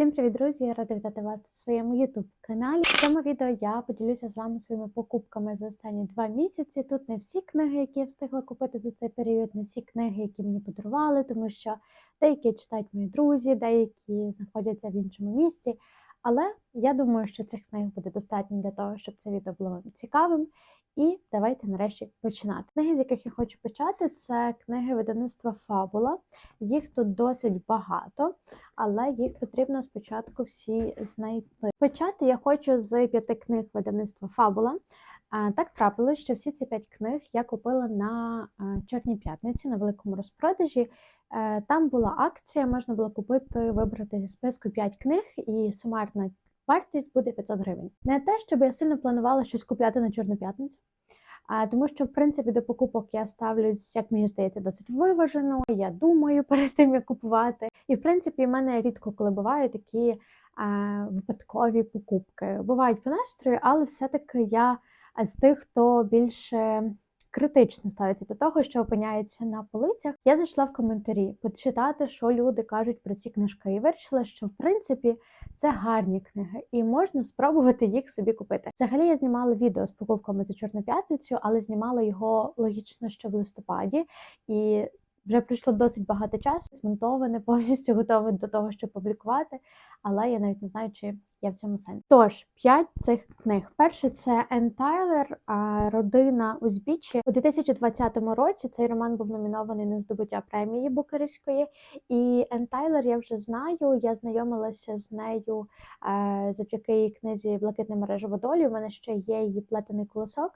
Всім привіт, друзі! Я рада вітати вас на своєму YouTube каналі. В цьому відео я поділюся з вами своїми покупками за останні два місяці. Тут не всі книги, які я встигла купити за цей період, не всі книги, які мені подарували, тому що деякі читають мої друзі, деякі знаходяться в іншому місці. Але я думаю, що цих книг буде достатньо для того, щоб це відео було цікавим. І давайте нарешті починати. Книги, з яких я хочу почати, це книги видавництва Фабула. Їх тут досить багато, але їх потрібно спочатку всі знайти. Почати я хочу з п'яти книг видавництва Фабула. Так трапилось, що всі ці п'ять книг я купила на Чорній п'ятниці на великому розпродажі. Е, Там була акція, можна було купити, вибрати зі списку 5 книг, і сумарна вартість буде 500 гривень. Не те, щоб я сильно планувала щось купляти на Чорну п'ятницю, а тому що, в принципі, до покупок я ставлюсь, як мені здається, досить виважено. Я думаю перед тим, як купувати. І в принципі, в мене рідко коли бувають такі е, випадкові покупки. Бувають по настрою, але все-таки я з тих, хто більше критично ставиться до того, що опиняється на полицях. Я зайшла в коментарі почитати, що люди кажуть про ці книжки, і вирішила, що в принципі це гарні книги, і можна спробувати їх собі купити. Взагалі я знімала відео з покупками за Чорну п'ятницю, але знімала його логічно, що в листопаді. І вже пройшло досить багато часу, змонтоване, повністю готове до того, щоб публікувати, але я навіть не знаю, чи я в цьому сенсі. Тож, п'ять цих книг. Перше це Ен Тайлер, родина Узбіччі. У 2020 році цей роман був номінований на здобуття премії Букерівської. І Ен Тайлер я вже знаю. Я знайомилася з нею е, завдяки книзі Блакитне мережево долі. У мене ще є її плетений колосок.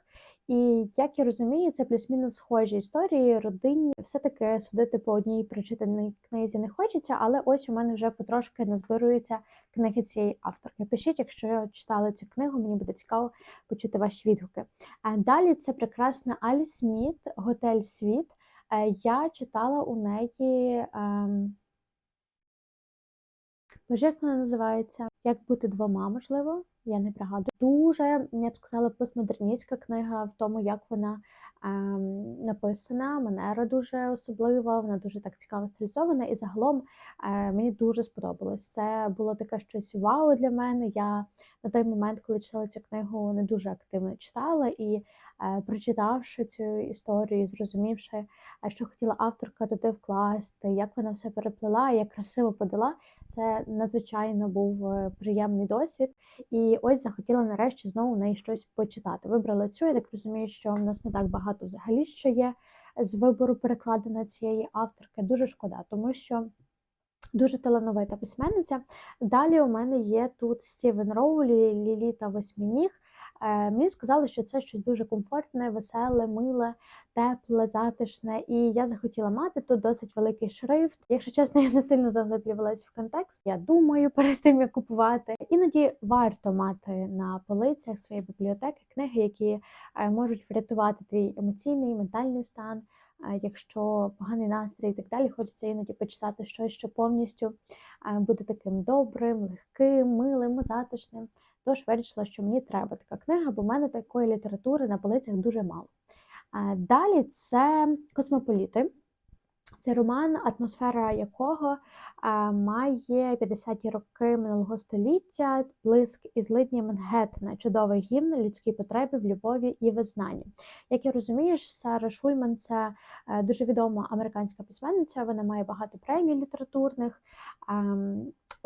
І як я розумію, це плюс-мінус схожі історії родинні. Все-таки судити по одній прочитаній книзі не хочеться, але ось у мене вже потрошки назбируються книги цієї авторки. Пишіть, якщо читали цю книгу, мені буде цікаво почути ваші відгуки. Далі це прекрасна Алі Сміт, Готель Світ. Е, Я читала у неї. Ем... Боже, як вона називається? Як бути двома, можливо, я не пригадую. Дуже, я б сказала, постмодерністська книга в тому, як вона написана. Манера дуже особлива, вона дуже так цікаво стилізована. І загалом е, мені дуже сподобалось. Це було таке щось вау для мене. Я на той момент, коли читала цю книгу, не дуже активно читала і. Е, прочитавши цю історію, зрозумівши, е, що хотіла авторка туди вкласти, як вона все переплела, як красиво подала, це надзвичайно був е, приємний досвід. І ось захотіла нарешті знову в неї щось почитати. Вибрала цю, я так розумію, що в нас не так багато взагалі що є з вибору перекладена цієї авторки. Дуже шкода, тому що. Дуже талановита письменниця. Далі у мене є тут Стівен Роулі, Ліліта Восьмініг. Е, мені сказали, що це щось дуже комфортне, веселе, миле, тепле, затишне. І я захотіла мати тут досить великий шрифт. Якщо чесно, я не сильно заглиблювалась в контекст. Я думаю перед тим як купувати. Іноді варто мати на полицях своєї бібліотеки книги, які е, можуть врятувати твій емоційний ментальний стан. Якщо поганий настрій і так далі, хочеться іноді почитати щось, що повністю буде таким добрим, легким, милим, затишним. Тож вирішила, що мені треба така книга, бо в мене такої літератури на полицях дуже мало. Далі це космополіти. Це роман, атмосфера якого має 50-ті роки минулого століття, блиск і злидні Мангеттена, чудовий гімн людській потребі в любові і визнанні. Як я розумію, Сара Шульман це е, дуже відома американська письменниця. Вона має багато премій літературних.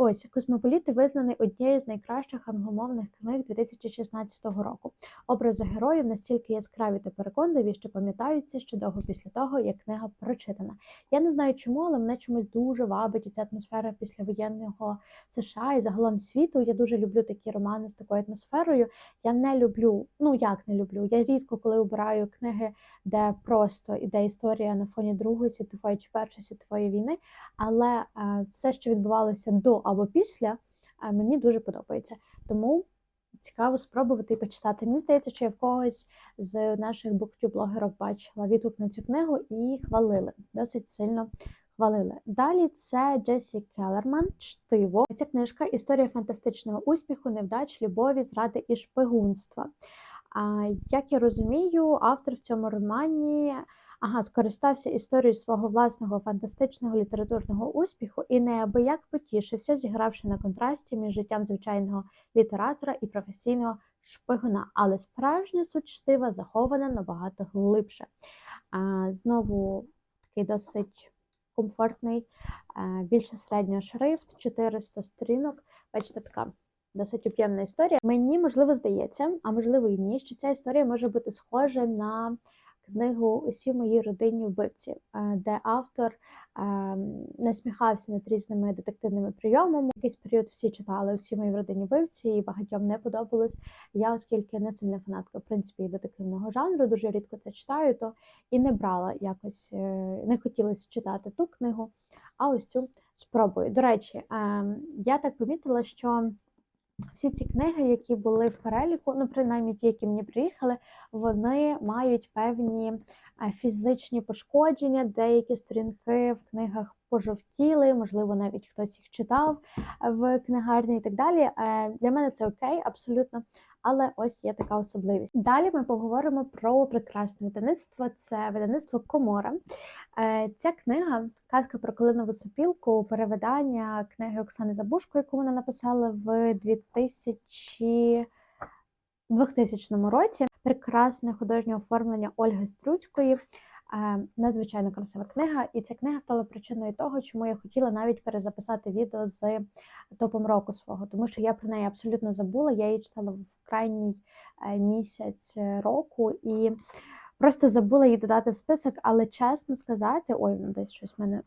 Ось космополіти визнаний однією з найкращих англомовних книг 2016 року. Образи героїв настільки яскраві та переконливі, що пам'ятаються ще довго після того, як книга прочитана. Я не знаю чому, але мене чомусь дуже вабить ця атмосфера післявоєнного США і загалом світу. Я дуже люблю такі романи з такою атмосферою. Я не люблю, ну як не люблю. Я рідко коли обираю книги, де просто іде історія на фоні Другої світової чи Першої світової війни, але е, все, що відбувалося до або після, мені дуже подобається. Тому цікаво спробувати і почитати. Мені здається, що я в когось з наших буктю-блогерів бачила відгук на цю книгу і хвалили. Досить сильно хвалили. Далі це Джесі Келлерман Чтиво. Ця книжка історія фантастичного успіху, невдач, любові, зради і шпигунства. Як я розумію, автор в цьому романі Ага, скористався історією свого власного фантастичного літературного успіху і неабияк потішився, зігравши на контрасті між життям звичайного літератора і професійного шпигуна. Але справжня суть штива захована набагато глибше. А, знову такий досить комфортний, більше середнього шрифт, 400 сторінок. Бачите, така досить об'ємна історія. Мені можливо здається, а можливо і ні, що ця історія може бути схожа на книгу Усі в моїй родині вбивці, е, де автор е, насміхався над різними детективними прийомами. Якийсь період всі читали усі в моїй родині вбивці, і багатьом не подобалось. Я, оскільки не сильна фанатка в принципі детективного жанру, дуже рідко це читаю, то і не брала якось, е, не хотілося читати ту книгу. А ось цю спробую. До речі, ем, я так помітила, що всі ці книги, які були в переліку, ну принаймні ті, які мені приїхали, вони мають певні е, фізичні пошкодження, деякі сторінки в книгах пожовтіли, можливо, навіть хтось їх читав в книгарні і так далі. Е, Для мене це окей, абсолютно. Але ось є така особливість. Далі ми поговоримо про прекрасне видавництво. Це видавництво Комора. Е, Ця книга казка про калинову сопілку, перевидання книги Оксани Забушко, яку вона написала в 2000 2000 році. Прекрасне художнє оформлення Ольги Струцької. Е, Надзвичайно красива книга, і ця книга стала причиною того, чому я хотіла навіть перезаписати відео з топом року свого, тому що я про неї абсолютно забула. Я її читала в крайній е, місяць року і просто забула її додати в список, але чесно сказати, ой, ну десь щось в мене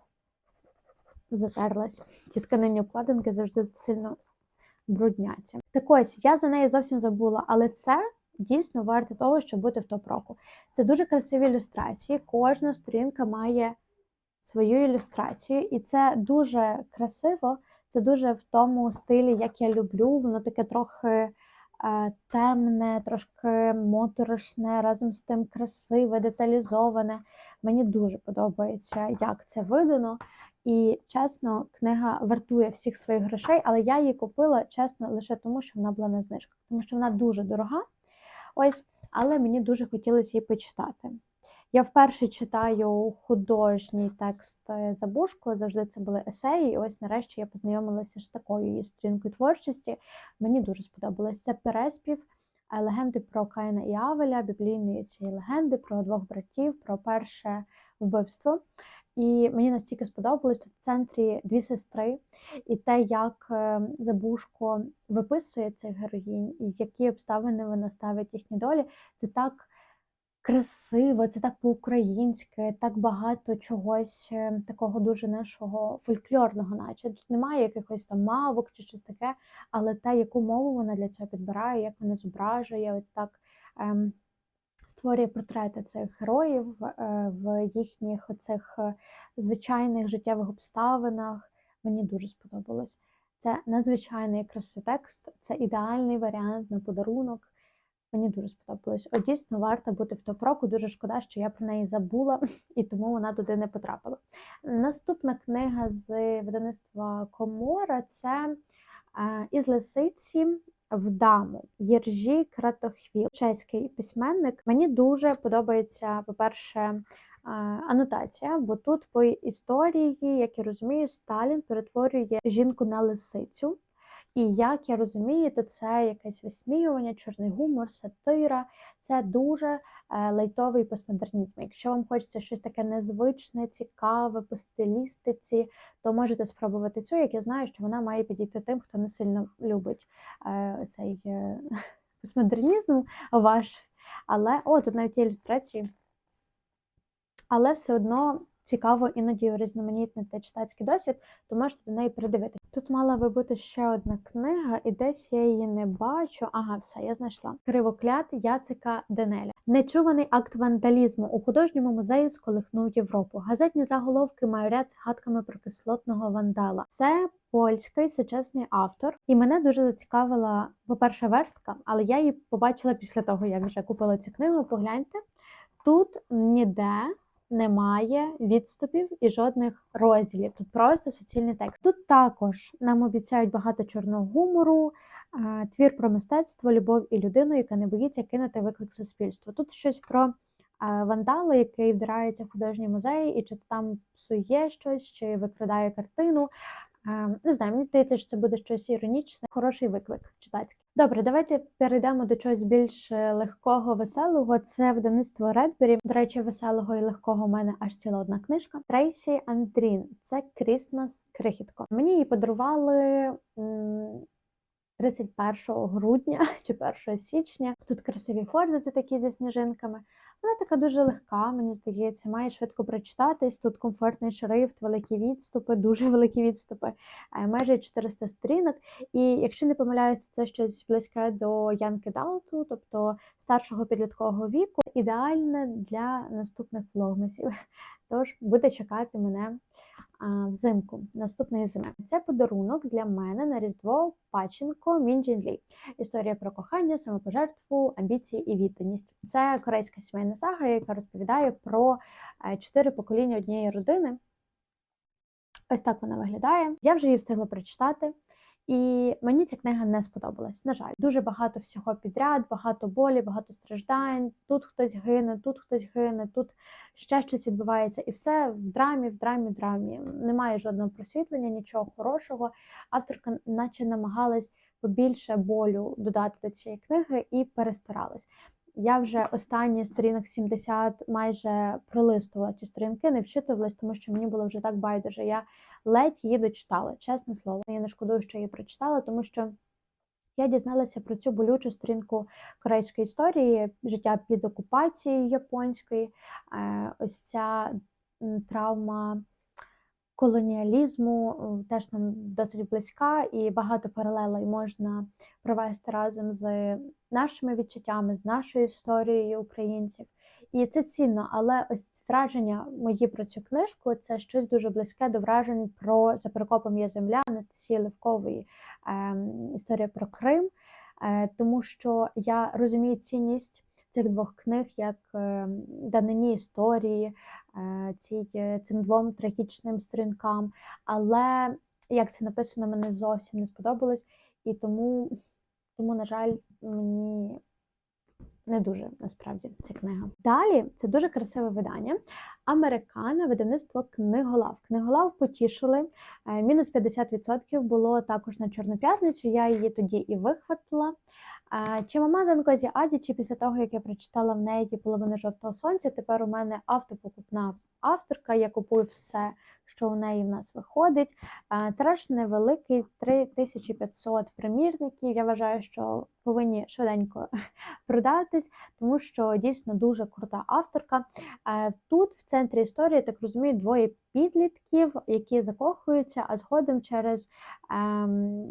затерлась. Ті тканинні обкладинки завжди сильно брудняться. Так ось я за неї зовсім забула, але це дійсно варте того, щоб бути в топ року. Це дуже красиві ілюстрації. Кожна сторінка має свою ілюстрацію, і це дуже красиво. Це дуже в тому стилі, як я люблю. Воно таке трохи е, темне, трошки моторошне, разом з тим красиве, деталізоване. Мені дуже подобається, як це видано. І чесно, книга вартує всіх своїх грошей, але я її купила чесно лише тому, що вона була на знижках, тому що вона дуже дорога. Ось, але мені дуже хотілося її почитати. Я вперше читаю художній текст Забушко, завжди це були есеї. І ось нарешті я познайомилася з такою її сторінкою творчості. Мені дуже сподобалось. Це переспів, е, легенди про Каїна і Авеля, біблійної цієї легенди, про двох братів, про перше вбивство. І мені настільки сподобалось в центрі дві сестри, і те, як е, Забушко виписує цих героїнь, і які обставини вона ставить їхні долі, це так красиво, це так по-українськи, так багато чогось е, такого дуже нашого фольклорного, наче тут немає якихось там мавок чи щось таке, але те, яку мову вона для цього підбирає, як вона зображує, от так. Створює портрети цих героїв е, в їхніх оцих е, звичайних життєвих обставинах. Мені дуже сподобалось. Це надзвичайний краси текст, це ідеальний варіант на подарунок. Мені дуже сподобалось. От дійсно варто бути в топ року. Дуже шкода, що я про неї забула і тому вона туди не потрапила. Наступна книга з видавництва Комора це е, із лисиці в даму Єржі Кратохвіл, чеський письменник. Мені дуже подобається, по-перше, анотація, бо тут по історії, як я розумію, Сталін перетворює жінку на лисицю. І як я розумію, то це якесь висміювання, чорний гумор, сатира. Це дуже е, лайтовий постмодернізм. Якщо вам хочеться щось таке незвичне, цікаве по стилістиці, то можете спробувати цю, як я знаю, що вона має підійти тим, хто не сильно любить е, цей е, постмодернізм ваш. Але о, тут навіть є ілюстрації. Але все одно цікаво іноді урізноманітнити читацький досвід, то можете до неї передивитися. Тут мала би бути ще одна книга, і десь я її не бачу. Ага, все, я знайшла. Кривокляд Яцика Денеля. Нечуваний акт вандалізму у художньому музеї сколихнув Європу. Газетні заголовки мають ряд з гадками про кислотного вандала. Це польський сучасний автор, і мене дуже зацікавила, по-перше, верстка, але я її побачила після того, як вже купила цю книгу. Погляньте. Тут ніде немає відступів і жодних розділів. Тут просто суцільний текст. Тут також нам обіцяють багато чорного гумору, твір про мистецтво, любов і людину, яка не боїться кинути виклик суспільству. Тут щось про вандала, який вдирається в художній музей і чи там псує щось, чи викрадає картину. Е, Не знаю, мені здається, що це буде щось іронічне, хороший виклик читацький. Добре, давайте перейдемо до чогось більш е, легкого, веселого. Це видавництво Редбері. До речі, веселого і легкого у мене аж ціла одна книжка. Трейсі Андрін. Це Крісмас Крихітко. Мені її подарували. м, 31 грудня чи 1 січня. Тут красиві форзи, це такі зі сніжинками. Вона така дуже легка, мені здається, має швидко прочитатись. Тут комфортний шрифт, великі відступи, дуже великі відступи, е, майже 400 сторінок. І якщо не помиляюся, це щось близьке до Янки Далту, тобто старшого підліткового віку, ідеальне для наступних влогмесів. Тож буде чекати мене взимку наступної зими. Це подарунок для мене на Різдво Паченко Мінджінлі. Історія про кохання, самопожертву, амбіції і відданість. Це корейська сімейна сага, яка розповідає про е, чотири покоління однієї родини. Ось так вона виглядає. Я вже її встигла прочитати. І мені ця книга не сподобалась. На жаль, дуже багато всього підряд, багато болі, багато страждань. Тут хтось гине, тут хтось гине, тут ще щось відбувається. І все в драмі, в драмі, в драмі. Немає жодного просвітлення, нічого хорошого. Авторка, наче намагалась побільше болю додати до цієї книги і перестаралась. Я вже останні сторінок 70 майже пролистувала ті сторінки, не вчитувалась, тому що мені було вже так байдуже. Я ледь її дочитала, чесне слово. Я не шкодую, що її прочитала, тому що я дізналася про цю болючу сторінку корейської історії, життя під окупацією японської, Е, ось ця травма колоніалізму е, теж нам досить близька, і багато паралелей можна провести разом з нашими відчуттями, з нашою історією українців. І це цінно, але ось враження мої про цю книжку це щось дуже близьке до вражень про за перекопом є земля Анастасії Левкової ем, історія про Крим, е, тому що я розумію цінність цих двох книг як е, данині історії, е, цій, е, цим двом трагічним сторінкам. Але як це написано, мені зовсім не сподобалось, і тому, тому на жаль, мені не дуже насправді ця книга. Далі це дуже красиве видання. Американа, видавництво книголав. Книголав потішили. Е, Мінус 50% було також на Чорну п'ятницю. Я її тоді і вихватила. Чи мама Данкозі Аді, чи після того, як я прочитала в неї половину жовтого сонця, тепер у мене автопокупна авторка. Я купую все, що у неї в нас виходить. Тираж невеликий, 3500 примірників. Я вважаю, що повинні швиденько продатись, тому що дійсно дуже крута авторка. Тут в центрі історії, так розумію, двоє підлітків, які закохуються, а згодом через ем,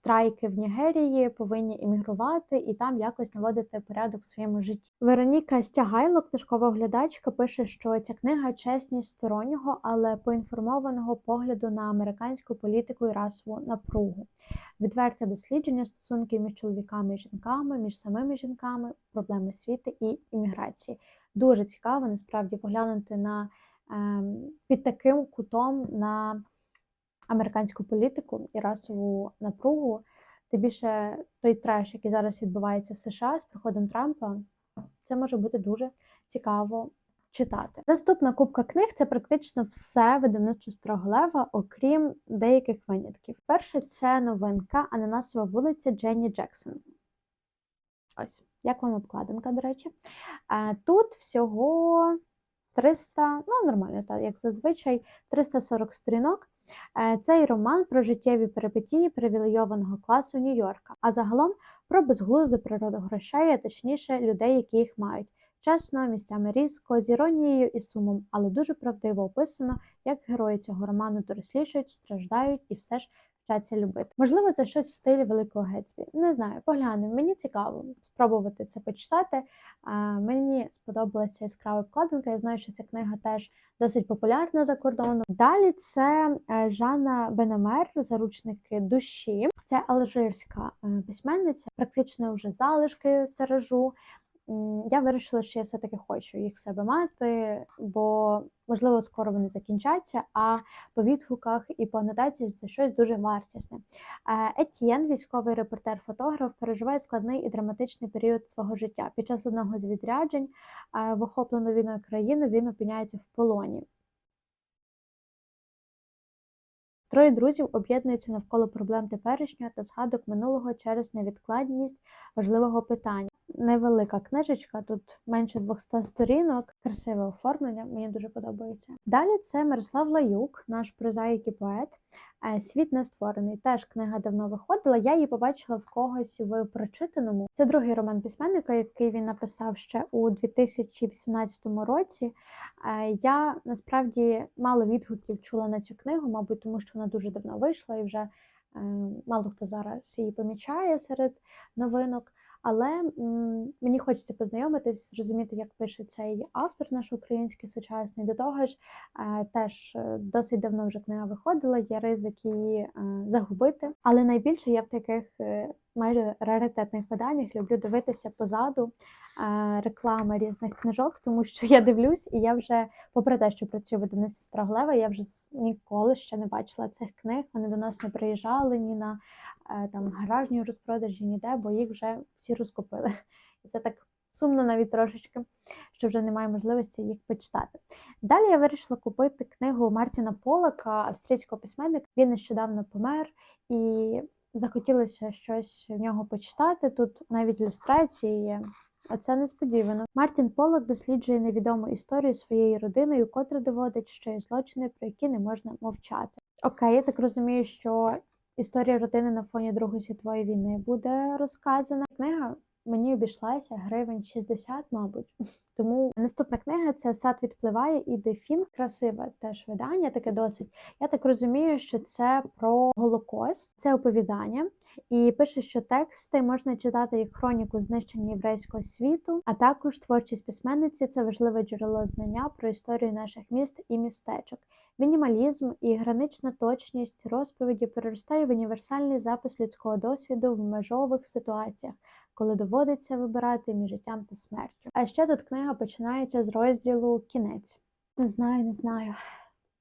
страйки в Нігерії повинні іммігрувати і там якось наводити порядок в своєму житті. Вероніка Стягайло, книжкова оглядачка, пише, що ця книга чесність стороннього, але поінформованого погляду на американську політику і расову напругу. Відверте дослідження стосунків між чоловіками і жінками, між самими жінками, проблеми світу і імміграції. Дуже цікаво насправді поглянути на ем, під таким кутом на американську політику і расову напругу. Тим більше той треш, який зараз відбувається в США з приходом Трампа, це може бути дуже цікаво читати. Наступна кубка книг це практично все видавництво Старого Лева, окрім деяких винятків. Перше це новинка Ананасова вулиця Дженні Джексон. Ось, як вам обкладинка, до речі. Е, Тут всього 300, ну нормально, так, як зазвичай, 340 сторінок. Е, Цей роман про життєві перипетії привілейованого класу Нью-Йорка, а загалом про безглузду природу грошей, а точніше людей, які їх мають. Чесно, місцями різко, з іронією і сумом, але дуже правдиво описано, як герої цього роману дорослішають, страждають і все ж вчаться любити. Можливо, це щось в стилі Великого Гетсбі. Не знаю, поглянемо. Мені цікаво спробувати це почитати. Мені сподобалася яскрава обкладинка. Я знаю, що ця книга теж досить популярна за кордоном. Далі це е, Жанна Бенемер, заручники душі. Це алжирська е, письменниця, практично вже залишки тиражу. Я вирішила, що я все-таки хочу їх себе мати, бо, можливо, скоро вони закінчаться, а по відгуках і по анотації це щось дуже вартісне. Е, Етьєн, військовий репортер-фотограф, переживає складний і драматичний період свого життя. Під час одного з відряджень е, в охоплену війною країну він опиняється в полоні. Троє друзів об'єднуються навколо проблем теперішнього та згадок минулого через невідкладність важливого питання. Невелика книжечка, тут менше 200 сторінок, красиве оформлення, мені дуже подобається. Далі це Мирослав Лаюк, наш прозаїк і поет. Е, Світ не створений. Теж книга давно виходила. Я її побачила в когось в прочитаному. Це другий роман письменника, який він написав ще у 2018 році. Е, Я насправді мало відгуків чула на цю книгу, мабуть, тому що вона дуже давно вийшла і вже е, мало хто зараз її помічає серед новинок. Але мені хочеться познайомитись, зрозуміти, як пише цей автор, наш український сучасний. До того ж, е, теж е, досить давно вже книга виходила, є ризик її е, загубити. Але найбільше я в таких майже раритетних виданнях люблю дивитися позаду е, реклами різних книжок, тому що я дивлюсь, і я вже, попри те, що працюю в видавництві Страглева, я вже ніколи ще не бачила цих книг. Вони до нас не приїжджали ні на е, там гаражні розпродажі, ніде, бо їх вже всі розкупили. І це так сумно навіть трошечки, що вже немає можливості їх почитати. Далі я вирішила купити книгу Мартіна Полака, австрійського письменника. Він нещодавно помер і захотілося щось в нього почитати. Тут навіть ілюстрації є. Оце несподівано. Мартін Полак досліджує невідому історію своєї родини, котре доводить, що є злочини, про які не можна мовчати. Окей, я так розумію, що історія родини на фоні Другої світової війни буде розказана. Книга мені обійшлася гривень 60, мабуть. Тому наступна книга це Сад відпливає і Дефін. Красиве теж видання, таке досить. Я так розумію, що це про Голокост, це оповідання, і пише, що тексти можна читати як хроніку знищення єврейського світу, а також творчість письменниці це важливе джерело знання про історію наших міст і містечок. Мінімалізм і гранична точність розповіді переростає в універсальний запис людського досвіду в межових ситуаціях, коли доводиться вибирати між життям та смертю. А ще тут книга починається з розділу Кінець. Не знаю, не знаю,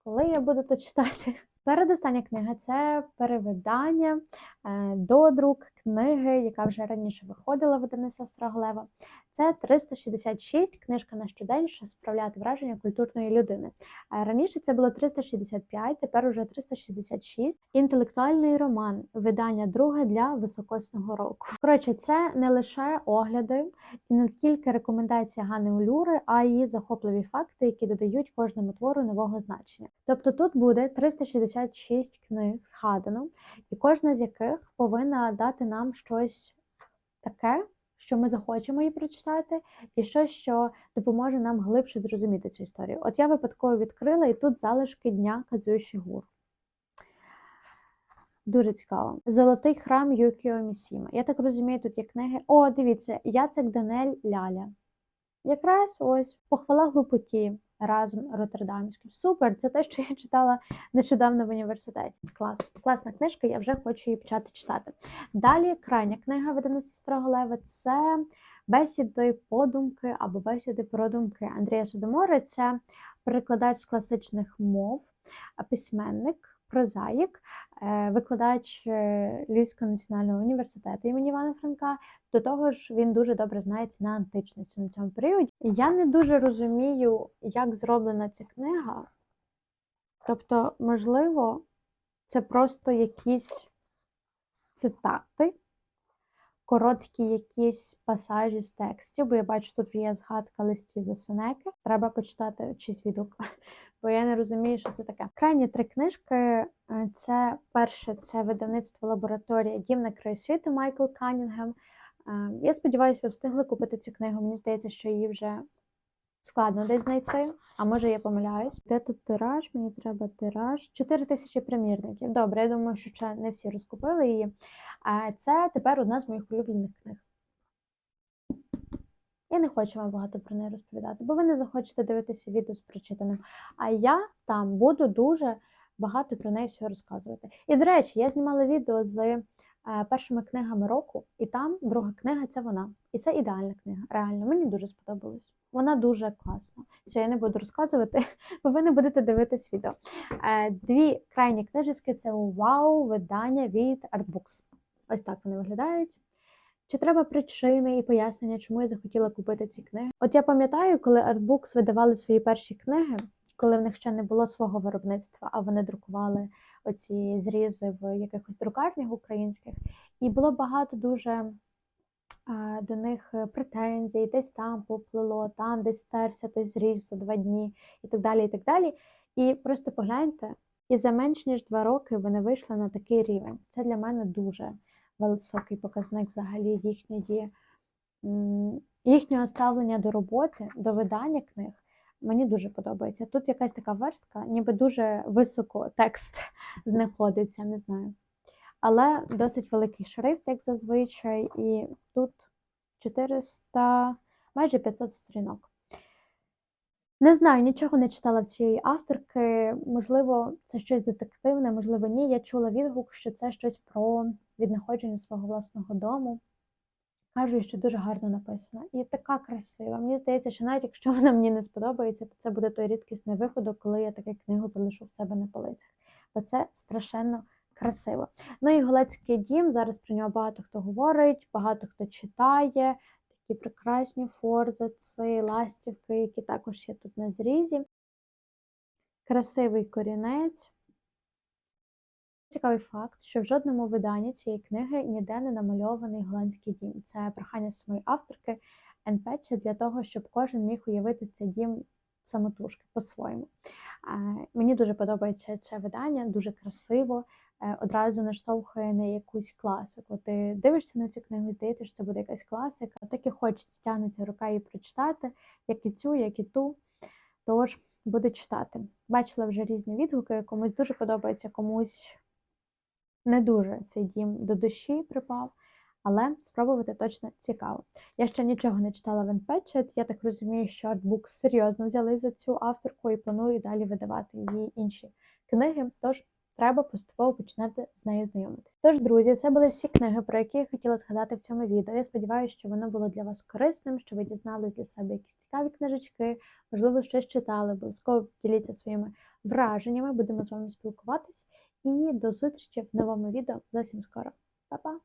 коли я буду то читати. Передостання книга це перевидання, е, додрук книги, яка вже раніше виходила в видавництва Страглева. Це 366 книжка на щодень, що справляти враження культурної людини. Раніше це було 365, тепер уже 366. Інтелектуальний роман, видання друге для високосного року. Коротше, це не лише огляди і не тільки рекомендації Ганни Улюри, а й захопливі факти, які додають кожному твору нового значення. Тобто тут буде 366 книг згадано, і кожна з яких повинна дати нам щось таке, що ми захочемо її прочитати, і щось, що допоможе нам глибше зрозуміти цю історію. От я випадково відкрила, і тут залишки дня Кадзюші Гур. Дуже цікаво. Золотий храм Юкіо Місіма. Я так розумію, тут є книги. О, дивіться, Яцек Данель Ляля. Якраз ось похвала глупоті разом Роттердамським. Супер! Це те, що я читала нещодавно в університеті. Клас. Класна книжка, я вже хочу її почати читати. Далі крайня книга видавництва Старого Лева це бесіди подумки або бесіди про думки Андрія Судомори. Це перекладач з класичних мов, письменник. Прозаїк, е, викладач е, Львівського національного університету імені Івана Франка. До того ж, він дуже добре знається на античності на цьому періоді. Я не дуже розумію, як зроблена ця книга. Тобто, можливо, це просто якісь цитати, короткі якісь пасажі з текстів, бо я бачу, тут є згадка листів до Сенеки. Треба почитати чийсь відгук, бо я не розумію, що це таке. Крайні три книжки. е, Це перше, це видавництво лабораторія Дім на краю світу Майкл Канінгем. Е, Я сподіваюся, ви встигли купити цю книгу. Мені здається, що її вже складно десь знайти, а може я помиляюсь. Де тут тираж? Мені треба тираж. 4 тисячі примірників. Добре, я думаю, що ще не всі розкупили її. Це тепер одна з моїх улюблених книг. Я не хочу вам багато про неї розповідати, бо ви не захочете дивитися відео з прочитаним. А я там буду дуже багато про неї всього розказувати. І, до речі, я знімала відео з першими книгами року, і там друга книга це вона. І це ідеальна книга. Реально, мені дуже сподобалось. Вона дуже класна. Все, я не буду розказувати, бо ви не будете дивитись відео. Е, Дві крайні книжечки це вау, видання від Artbooks. Ось так вони виглядають. Чи треба причини і пояснення, чому я захотіла купити ці книги? От я пам'ятаю, коли Artbooks видавали свої перші книги, коли в них ще не було свого виробництва, а вони друкували оці зрізи в якихось друкарнях українських, і було багато дуже до них е, претензій, десь там поплило, там десь стерся той зріз за два дні і так далі. І так далі. І просто погляньте, і за менш ніж два роки вони вийшли на такий рівень. Це для мене дуже високий показник взагалі їхньої, їхнього ставлення до роботи, до видання книг. Мені дуже подобається. Тут якась така верстка, ніби дуже високо текст знаходиться, не знаю. Але досить великий шрифт, як зазвичай, і тут 400, майже 500 сторінок. Не знаю, нічого не читала в цієї авторки. Можливо, це щось детективне, можливо, ні. Я чула відгук, що це щось про віднаходження свого власного дому. Кажуть, що дуже гарно написана і така красива. Мені здається, що навіть якщо вона мені не сподобається, то це буде той рідкісний випадок, коли я таку книгу залишу в себе на полицях. Бо це страшенно красиво. Ну і Голецький дім, зараз про нього багато хто говорить, багато хто читає. Такі прекрасні форзаци, ластівки, які також є тут на зрізі. Красивий корінець. Цікавий факт, що в жодному виданні цієї книги ніде не намальований голландський дім. Це прохання самої авторки Енпече для того, щоб кожен міг уявити цей дім самотужки по-своєму. Е, Мені дуже подобається це видання, дуже красиво, е, одразу наштовхує на якусь класику. Ти дивишся на цю книгу здається, що це буде якась класика. Так і хочеться тягнеться рука її прочитати, як і цю, як і ту. Тож буду читати. Бачила вже різні відгуки, комусь дуже подобається, комусь не дуже цей дім до душі припав, але спробувати точно цікаво. Я ще нічого не читала в Енпечет. Я так розумію, що Artbooks серйозно взяли за цю авторку і планують далі видавати її інші книги. Тож треба поступово починати з нею знайомитись. Тож, друзі, це були всі книги, про які я хотіла згадати в цьому відео. Я сподіваюся, що воно було для вас корисним, що ви дізнались для себе якісь цікаві книжечки, можливо, щось читали, обов'язково діліться своїми враженнями. Будемо з вами спілкуватись. І до зустрічі в новому відео зовсім скоро. Па-па!